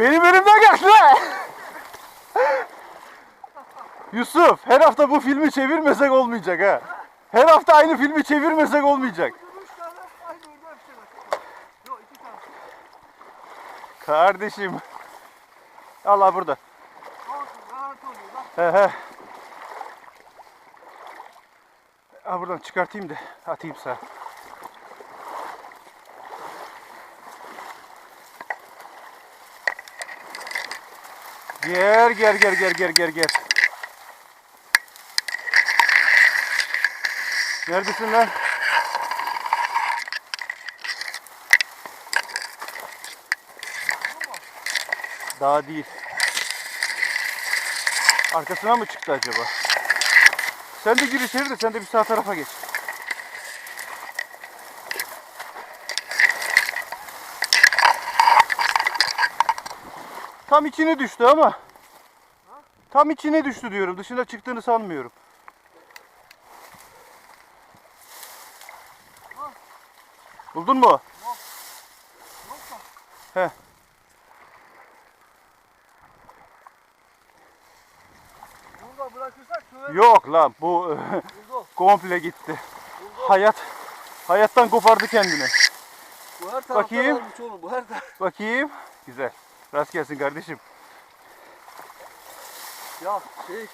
Benim elimden kaçtı. Yusuf her hafta bu filmi çevirmesek olmayacak ha. Her hafta aynı filmi çevirmesek olmayacak. Kardeşim. Allah burada. He he. Ha buradan çıkartayım da atayım sana. Ger ger ger ger ger ger ger. Neredesin lan? Daha değil. Arkasına mı çıktı acaba? Sen de gir içeri de sen de bir sağ tarafa geç. Tam içine düştü ama. Tam içine düştü diyorum. Dışına çıktığını sanmıyorum. Buldun mu? He. bunu da bırakırsak. Yok lan bu Buldu. komple gitti. Hayat hayattan kopardı kendini. Bu her Bakayım. Bu her. Bakayım. Güzel. Rast gelsin kardeşim. Ya şey